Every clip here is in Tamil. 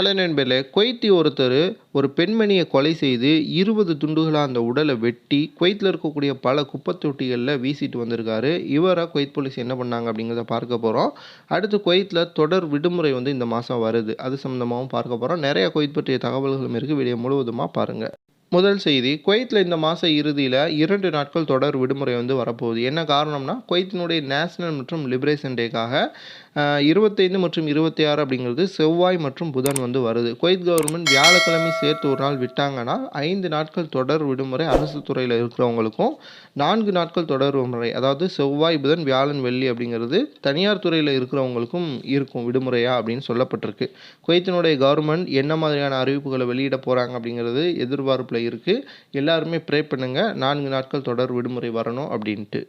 ஹலோ நண்பர்களே குவைத்தி ஒருத்தர் ஒரு பெண்மணியை கொலை செய்து இருபது துண்டுகளாக அந்த உடலை வெட்டி குவைத்தில் இருக்கக்கூடிய பல குப்பத்தொட்டிகளில் வீசிட்டு வந்திருக்காரு. இவரை குவைத் போலீஸ் என்ன பண்ணாங்க அப்படிங்கிறத பார்க்க போகிறோம் அடுத்து குவைத்தில் தொடர் விடுமுறை வந்து இந்த மாதம் வருது. அது சம்மந்தமாகவும் பார்க்க போகிறோம் நிறைய குவைத் பற்றிய தகவல்களும் இருக்குது வீடியோ முழுவதுமாக பாருங்கள் முதல் செய்தி குவைத்தில் இந்த மாத இறுதியில் இரண்டு நாட்கள் தொடர் விடுமுறை வந்து வரப்போகுது. என்ன காரணம்னா குவைத்தினுடைய நேஷனல் மற்றும் லிபரேஷன் டேக்காக இருபத்தைந்து மற்றும் இருபத்தி ஆறு அப்படிங்கிறது செவ்வாய் மற்றும் புதன் வந்து வருது. குவைத் கவர்மெண்ட் வியாழக்கிழமை சேர்த்து ஒரு நாள் விட்டாங்கன்னா ஐந்து நாட்கள் தொடர் விடுமுறை அரசு துறையில் இருக்கிறவங்களுக்கும் நான்கு நாட்கள் தொடர் விடுமுறை அதாவது செவ்வாய் புதன் வியாழன் வெள்ளி அப்படிங்கிறது தனியார் துறையில் இருக்கிறவங்களுக்கும் இருக்கும் விடுமுறையா அப்படின்னு சொல்லப்பட்டிருக்கு. குவைத்தினுடைய கவர்மெண்ட் என்ன மாதிரியான அறிவிப்புகளை வெளியிட போகிறாங்க அப்படிங்கிறது எதிர்பார்ப்பில் இருக்குது எல்லாருமே ப்ரே பண்ணுங்கள் நான்கு நாட்கள் தொடர் விடுமுறை வரணும் அப்படின்ட்டு.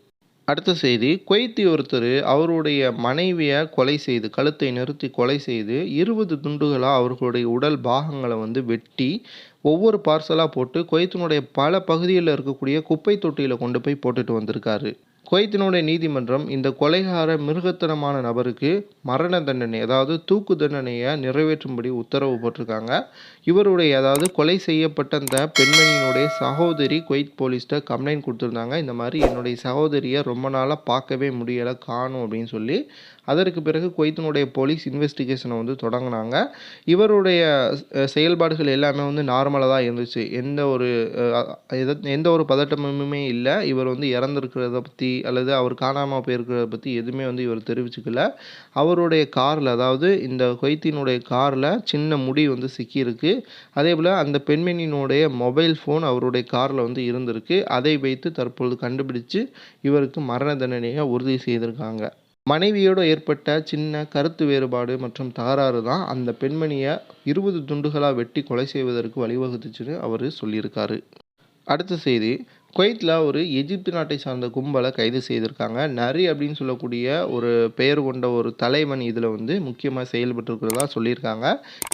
அடுத்த செய்தி குவைத்தி ஒருத்தர் அவருடைய மனைவியை கொலை செய்து கழுத்தை நிறுத்தி கொலை செய்து இருபது துண்டுகளாக அவர்களுடைய உடல் பாகங்களை வந்து வெட்டி ஒவ்வொரு பார்சலாக போட்டு குவைத்தினுடைய பல பகுதியில் இருக்கக்கூடிய குப்பை தொட்டியில் கொண்டு போய் போட்டுட்டு வந்திருக்காரு. குவைத்தினுடைய நீதிமன்றம் இந்த கொலைகார மிருகத்தனமான நபருக்கு மரண தண்டனை அதாவது தூக்கு தண்டனையை நிறைவேற்றும்படி உத்தரவு போட்டிருக்காங்க. இவருடைய அதாவது கொலை செய்யப்பட்ட அந்த பெண்மணியினுடைய சகோதரி குவைத் போலீஸ்கிட்ட கம்ப்ளைண்ட் கொடுத்துருந்தாங்க. இந்த மாதிரி என்னுடைய சகோதரியை ரொம்ப நாளாக பார்க்கவே முடியலை காணும் அப்படின்னு சொல்லி. அதற்கு பிறகு குவைத்தினுடைய போலீஸ் இன்வெஸ்டிகேஷனை வந்து தொடங்கினாங்க. இவருடைய செயல்பாடுகள் எல்லாமே வந்து நார்மலாக தான் இருந்துச்சு. எந்த ஒரு எந்த ஒரு பதட்டமுமே இல்லை. இவர் வந்து இறந்துருக்கிறத பற்றி அல்லது அவர் காணாமல் போயிருக்கிறத பற்றி எதுவுமே வந்து இவர் தெரிவிச்சுக்கல. அவருடைய காரில் அதாவது இந்த கொய்த்தினுடைய காரில் சின்ன முடி வந்து சிக்கியிருக்கு. அதே போல் அந்த பெண்மணியினுடைய மொபைல் ஃபோன் அவருடைய காரில் வந்து இருந்திருக்கு. அதை வைத்து தற்பொழுது கண்டுபிடிச்சு இவருக்கு மரண தண்டனையை உறுதி செய்திருக்காங்க. மனைவியோடு ஏற்பட்ட சின்ன கருத்து வேறுபாடு மற்றும் தகராறு தான் அந்த பெண்மணியை இருபது துண்டுகளாக வெட்டி கொலை செய்வதற்கு வழிவகுத்துச்சுன்னு அவர் சொல்லியிருக்காரு. அடுத்த செய்தி குவைத்தில் ஒரு எகிப்து நாட்டை சார்ந்த கும்பலை கைது செய்திருக்காங்க. நரி அப்படின்னு சொல்லக்கூடிய ஒரு பெயர் கொண்ட ஒரு தலைவன் இதில் வந்து முக்கியமாக செயல்பட்டுருக்கிறதா சொல்லியிருக்காங்க.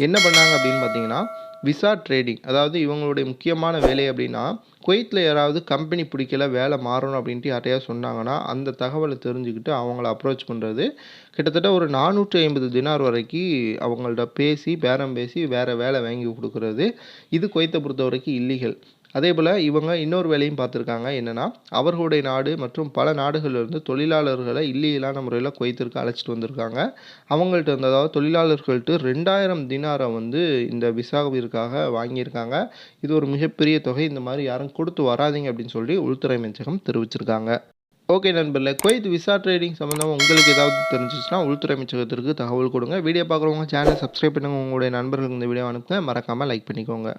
என்ன பண்ணாங்க அப்படின்னு பார்த்தீங்கன்னா விசா ட்ரேடிங் அதாவது இவங்களுடைய முக்கியமான வேலை அப்படின்னா குவைத்தில் யாராவது கம்பெனி பிடிக்கல வேலை மாறணும் அப்படின்ட்டு யார்ட்டையாவது சொன்னாங்கன்னா அந்த தகவலை தெரிஞ்சுக்கிட்டு அவங்கள அப்ரோச் பண்ணுறது கிட்டத்தட்ட ஒரு நானூற்றி ஐம்பது தினார் வரைக்கும் அவங்கள்ட்ட பேசி பேரம் பேசி வேறு வேலை வாங்கி கொடுக்குறது. இது குவைத்தை பொறுத்த வரைக்கும் இல்லீகல் அதே போல் இவங்க இன்னொரு வேலையும் பார்த்துருக்காங்க. என்னென்னா அவர்களுடைய நாடு மற்றும் பல நாடுகளிலிருந்து தொழிலாளர்களை இல்லீகலான முறையில் குவைத்திற்கு அழைச்சிட்டு வந்திருக்காங்க. அவங்கள்ட்ட வந்து அதாவது தொழிலாளர்கள்ட்ட ரெண்டாயிரம் தினாரை வந்து இந்த விசாவிற்காக வாங்கியிருக்காங்க. இது ஒரு மிகப்பெரிய தொகை. இந்த மாதிரி யாரும் கொடுத்து வராதிங்க அப்படின்னு சொல்லி உள்துறை அமைச்சகம் தெரிவிச்சிருக்காங்க. ஓகே நண்பர்களே குவைத் விசா ட்ரேடிங் சம்மந்தமாக உங்களுக்கு ஏதாவது தெரிஞ்சிச்சுன்னா உள்துறை அமைச்சகத்திற்கு தகவல் கொடுங்க. வீடியோ பார்க்குறவங்க சேனல் சப்ஸ்கிரைப் பண்ணுங்க. உங்களுடைய நண்பர்களுக்கு இந்த வீடியோ அனுப்புங்க. மறக்காமல் லைக் பண்ணிக்கோங்க.